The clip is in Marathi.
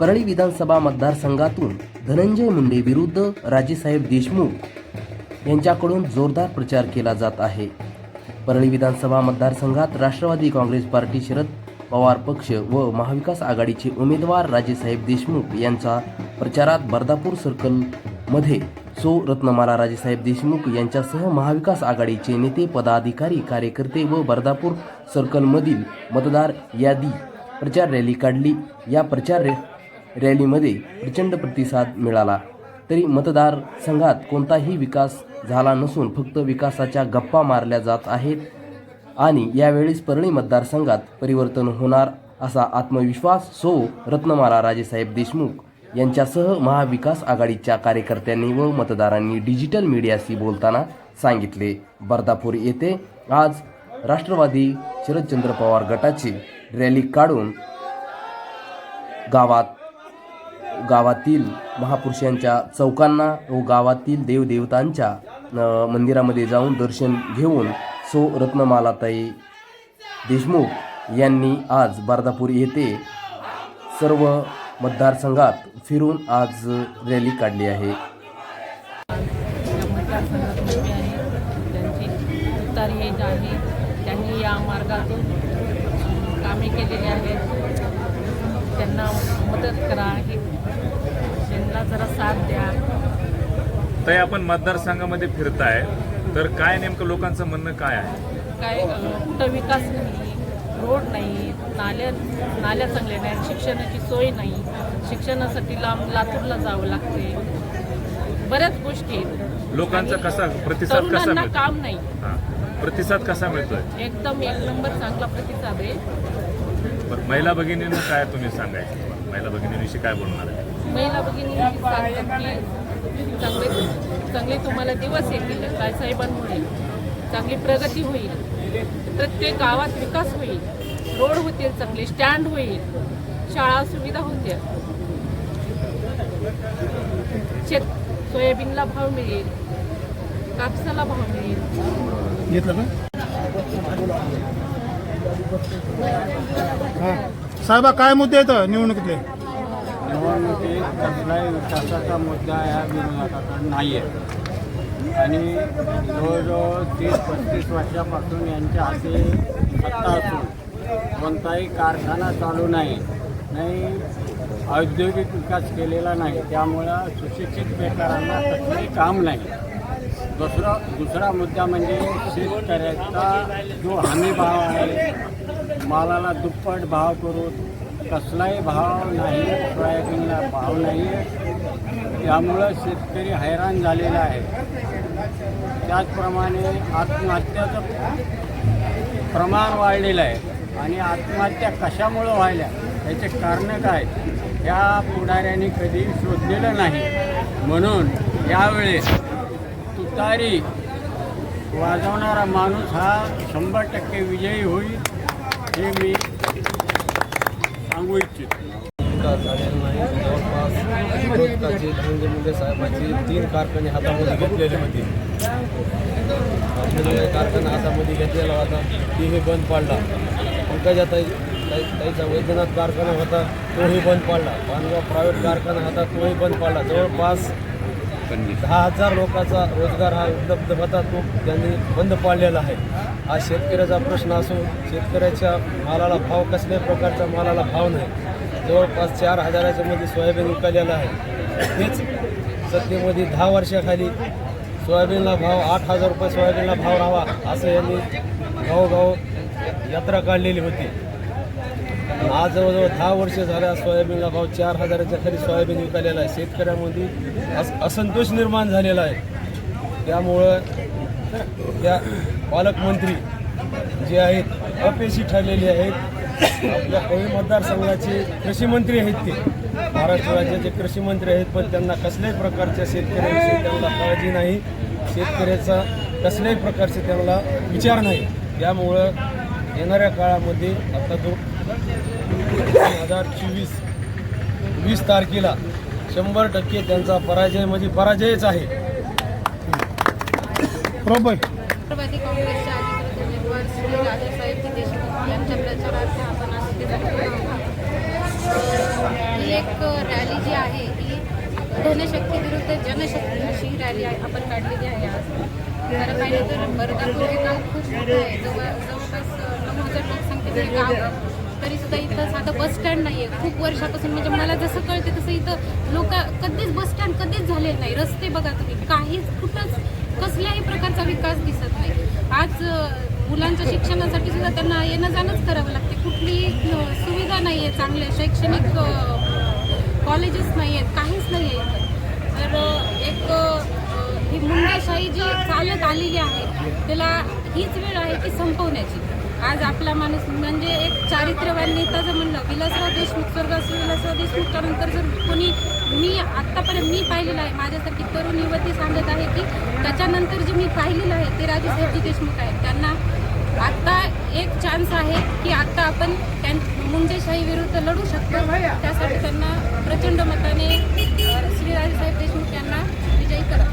परळी विधानसभा मतदारसंघातून धनंजय मुंडे विरुद्ध राजेसाहेब देशमुख यांच्याकडून जोरदार प्रचार केला जात आहे. परळी विधानसभा मतदारसंघात राष्ट्रवादी काँग्रेस पार्टी शरद पवार पक्ष व महाविकास आघाडीचे उमेदवार राजेसाहेब देशमुख यांचा प्रचारात बर्दापूर सर्कलमध्ये सो रत्नमाला राजेसाहेब देशमुख यांच्यासह महाविकास आघाडीचे नेते पदाधिकारी कार्यकर्ते व बर्दापूर सर्कलमधील मतदार यादी प्रचार रॅली काढली. या प्रचार रॅ रॅलीमध्ये प्रचंड प्रतिसाद मिळाला. तरी मतदारसंघात कोणताही विकास झाला नसून फक्त विकासाच्या गप्पा मारल्या जात आहेत आणि यावेळेस परळी मतदारसंघात परिवर्तन होणार असा आत्मविश्वास सो रत्नमाला राजेसाहेब देशमुख यांच्यासह महाविकास आघाडीच्या कार्यकर्त्यांनी व मतदारांनी डिजिटल मीडियाशी बोलताना सांगितले. बर्दापूर येथे आज राष्ट्रवादी शरदचंद्र पवार गटाची रॅली काढून गावात गावातील महापुरुषांच्या चौकांना व गावातील देवदेवतांच्या मंदिरामध्ये जाऊन दर्शन घेऊन सो रत्नमालाताई देशमुख यांनी आज बारदापूर येथे सर्व मतदारसंघात फिरून आज रॅली काढली आहे त्यांनी या मार्गातून कामे केलेली आहेत. त्यांना मदत करा हे जरा साथ द्या. ताई आपण मतदारसंघामध्ये फिरताय. तर काय नेमकं लोकांचं म्हणणं काय आहे? काय अं, कुठं विकास नाही रोड नाही नाल्या नाल्या चांगल्या नाही शिक्षणाची सोय नाही. शिक्षणासाठी लांब लातूरला जावं लागते. बऱ्याच गोष्टी आहेत. लोकांचा आणि कसा प्रतिसाद कसा तरुणांना मिळतो काम नाही. हा. प्रतिसाद कसा मिळतोय? एकदम एक नंबर चांगला प्रतिसाद आहे. बरं, महिला भगिनींना काय तुम्ही सांगायचं महिला भगिनींविषयी काय बोलणार आहे? महिला भगिनी चांगले चांगले तुम्हाला दिवस येतील काय साहेबांमुळे चांगली प्रगती होईल प्रत्येक गावात विकास होईल रोड होतील चांगले स्टँड होईल शाळा सुविधा होतील. शेत सोयाबीनला भाव मिळेल कापसाला भाव मिळेल. हां. साहेबा काय मुद्दे आहेत निवडणुकीतले? निवडणुकीत कसलाही विकासाचा मुद्दा या विरोधाकडे नाही आहे आणि जवळजवळ तीस पस्तीस वर्षापासून यांच्या हाती सत्ता असून कोणताही कारखाना चालू नाही नाही औद्योगिक विकास केलेला नाही त्यामुळं सुशिक्षित बेकारांना कसलंही काम नाही. दुसरा दुसरा मुद्दा म्हणजे शेतकऱ्याचा जो हमी भाव आहे मालाला दुप्पट भाव करून कसलाही भाव नाही सोयाबीनला भाव नाही त्यामुळं शेतकरी हैराण झालेला आहे. त्याचप्रमाणे आत्महत्याचं प्रमाण वाढलेलं आहे आणि आत्महत्या कशामुळं व्हायल्या याचे कारणं काय? या पुढाऱ्यांनी कधी शोधलेलं नाही. म्हणून यावेळेस तारीख। वाजवणारा माणूस हा शंभर टक्के विजयी होईल हे मी सांगू इच्छितो. विकास झालेला नाही जवळपास विरोधकाचे धनंजय मुंडे साहेबांचे तीन कारखाने हातामध्ये घेतलेले होते. कारखाना हातामध्ये घेतलेला होता तीही बंद पाडला पंकजा ताई ताई ताईचा वैद्यनाथ कारखाना होता तोही बंद पाडला पानगाव प्रायव्हेट कारखाना होता तोही बंद पाडला जवळपास दहा हजार लोकांचा रोजगार हा उपलब्ध होता तो त्यांनी बंद पाडलेला आहे. हा शेतकऱ्याचा प्रश्न असून शेतकऱ्याच्या मालाला भाव कसल्याही प्रकारचा मालाला भाव नाही. जवळपास चार हजाराच्या मध्ये सोयाबीन विकलेलं आहे. तेच सत्तेमध्ये दहा वर्षाखाली सोयाबीनला भाव आठ हजार रुपये सोयाबीनला भाव राहावा असं यांनी गावोगाव यात्रा काढलेली होती. आज जवळजवळ दहा वर्ष झाल्या सोयाबीनला भाव चार हजाराच्या खाली सोयाबीन विकलेला आहे. शेतकऱ्यामध्ये अस असंतोष निर्माण झालेला आहे. त्यामुळं त्या पालकमंत्री जे आहेत अपयशी ठरलेले आहेत आपल्या कोळी मतदारसंघाचे कृषी मंत्री आहेत ते. महाराष्ट्र राज्याचे कृषी मंत्री आहेत पण त्यांना कसल्याही प्रकारच्या शेतकऱ्यांविषयी त्यांना काळजी नाही. शेतकऱ्याचा कसल्याही प्रकारचे त्यांना विचार नाही. त्यामुळं येणाऱ्या काळामध्ये आता जो दोन हजार चोवीस वीस तारखेला शंभर टक्के त्यांचा पराजय म्हणजे पराजयच आहे. प्रॉपर राष्ट्रवादी काँग्रेसचे अधिकृत उमेदवार श्री राजासाहेब देशमुख यांच्या प्रचारार्थ आपण आज इथे जमलो आहोत. गेले एक रॅली जी आहे ही धनशक्ती विरुद्ध जनशक्ती अशी ही रॅली आहे आपण काढलेली आहे आज. खरं पाहिलं तर बर्दापूर हे गाव खूप मोठं आहे. जवळ जवळपास नऊ हजार लोकसंख्येचं हे गाव आहे. तरी सुद्धा इथं साधं बस स्टँड नाही आहे खूप वर्षापासून म्हणजे मला जसं कळते तसं इथं लोक कधीच बस स्टँड कधीच झालेलं नाही. रस्ते बघा तुम्ही काहीच कुठंच कसल्याही प्रकारचा विकास दिसत नाही. आज मुलांच्या शिक्षणासाठी सुद्धा त्यांना येणं जाणंच करावं लागते कुठली सुविधा नाही आहे चांगल्या शैक्षणिक कॉलेजेस नाही आहेत काहीच नाही आहे तर एक ही मुंडेशाही जी चालत आलेली आहे त्याला हीच वेळ आहे ती संपवण्याची. आज आपला माणूस म्हणजे एक चारित्र्यवान नेता जर म्हणलं विलासराव देशमुख स्वर्गस्व विलासराव देशमुखच्यानंतर जर कोणी मी आत्तापर्यंत मी पाहिलेलं आहे माझ्यासाठी तरुण युवती सांगत आहे की त्याच्यानंतर जे मी पाहिलेलं आहे ते राजेशजी देशमुख आहेत. त्यांना आत्ता एक चान्स आहे की आत्ता आपण त्यां मुंजेशाही विरुद्ध लढू शकतो. त्यासाठी त्यांना प्रचंड मताने श्री राजेसाहेब देशमुख यांना विजयी करा.